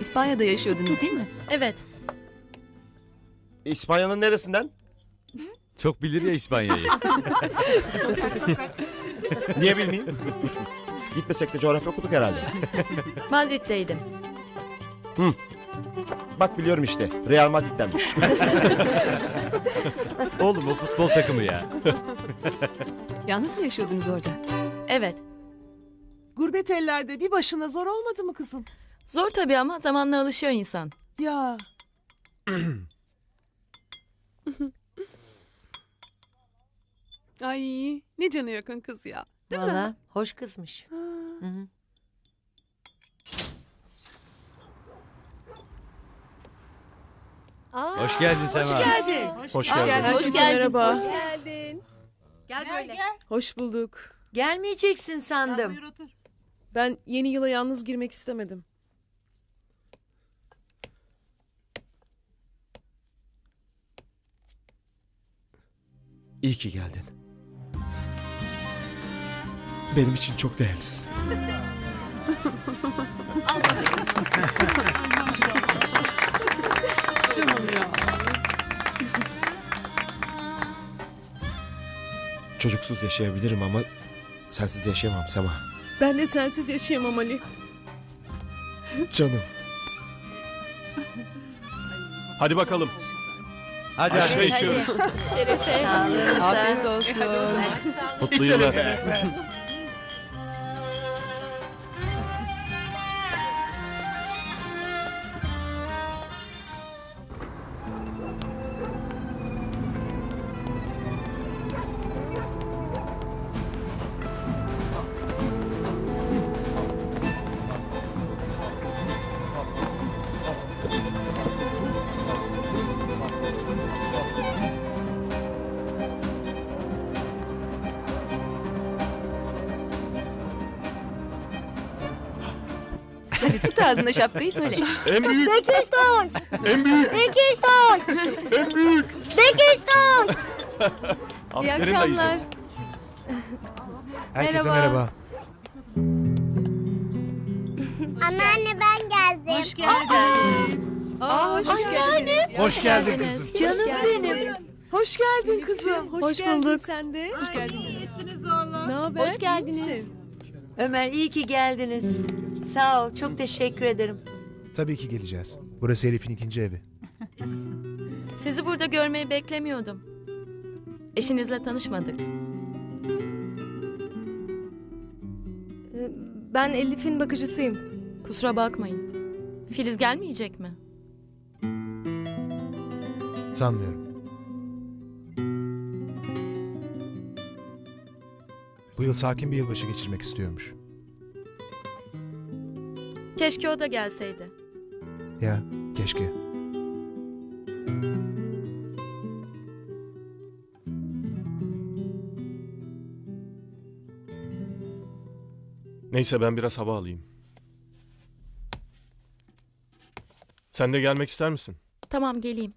İspanya'da yaşıyordunuz değil mi? Evet. İspanya'nın neresinden? Çok bilir ya İspanya'yı. Niye bilmeyeyim? Gitmesek de coğrafya okuduk herhalde. Madrid'deydim. Bak biliyorum işte. Real Madrid'denmiş. Oğlum o futbol takımı ya. Yalnız mı yaşıyordunuz orada? Evet. Gurbet ellerde bir başına zor olmadı mı kızım? Zor tabii ama zamanla alışıyor insan. Ya Ay ne canı yakın kız ya. Değil mi? Valla hoş kızmış. Hı hı. Hoş geldin Sema. Hoş Aa, geldin. herkese geldin. merhaba. Hoş geldin. Gel böyle. Hoş bulduk. Gelmeyeceksin sandım. Ben yeni yıla yalnız girmek istemedim. İyi ki geldin. Benim için çok değerlisin. Çocuksuz yaşayabilirim ama sensiz yaşayamam Sema. Ben de sensiz yaşayamam Ali. Canım. Hadi bakalım. Hadi hadi. Sağlığınıza. Afiyet olsun. Mutlu yıllar. Hadi tut ağzında şapkayı söyle. En büyük. En büyük. En büyük. İyi Aferin akşamlar. dayıcığım. Herkese Merhaba. merhaba. Anneanne ben geldim. Hoş Aa, hoş, geldiniz. Hoş geldin kızım. Canım benim. hoş geldin kızım. Hoş, bulduk. Sen de. Hoş geldin. Ne haber? Hoş geldiniz. Ömer iyi ki geldiniz. Sağ ol çok teşekkür ederim. Tabii ki geleceğiz. Burası Elif'in ikinci evi. Sizi burada görmeyi beklemiyordum. Eşinizle tanışmadık. Ee, Ben Elif'in bakıcısıyım. Kusura bakmayın. Filiz gelmeyecek mi? Sanmıyorum. Bu yıl sakin bir yılbaşı geçirmek istiyormuş. Keşke o da gelseydi. Ya keşke. Neyse ben biraz hava alayım. Sen de gelmek ister misin? Tamam geleyim.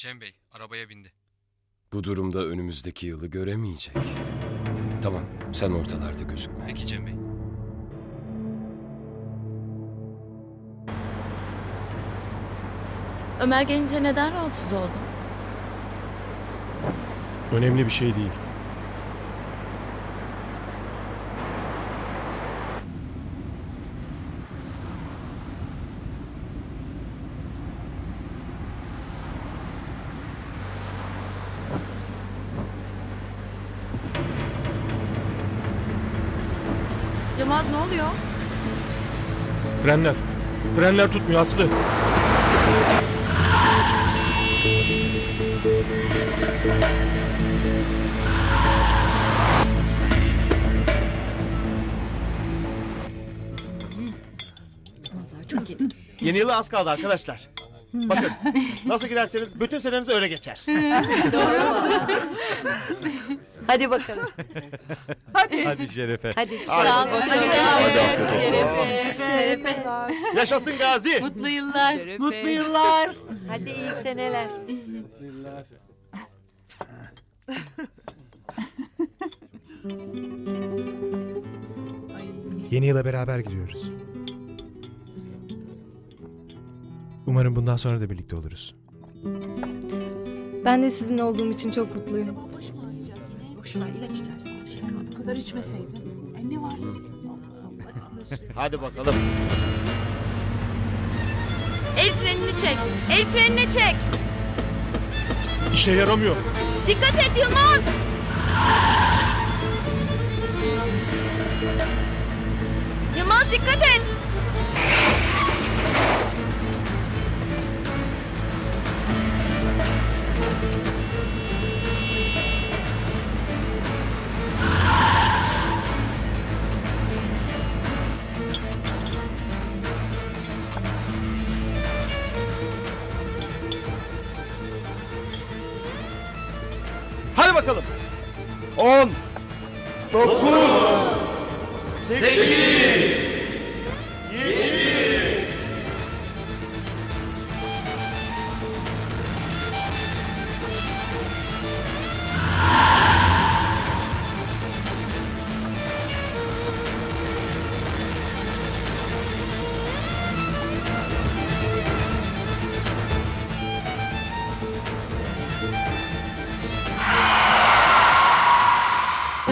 Cem Bey arabaya bindi. Bu durumda önümüzdeki yılı göremeyecek. Tamam, sen ortalarda gözükme. Peki Cem Bey. Ömer gelince neden rahatsız oldun? Önemli bir şey değil. Yılmaz ne oluyor? Frenler. Frenler tutmuyor Aslı. Yeni yıla az kaldı arkadaşlar. Bakın nasıl girerseniz bütün seneniz öyle geçer. Hadi bakalım. Hadi Şerefe. Hadi. Yaşasın Gazi. Mutlu yıllar. Mutlu yıllar. Hadi iyi seneler. Yeni yıla beraber giriyoruz. Umarım bundan sonra da birlikte oluruz. Ben de sizinle olduğum için çok mutluyum. Hadi bakalım. El frenini çek. El frenini çek. İşe yaramıyor. Dikkat et Yılmaz. Yılmaz dikkat et. 10 9 8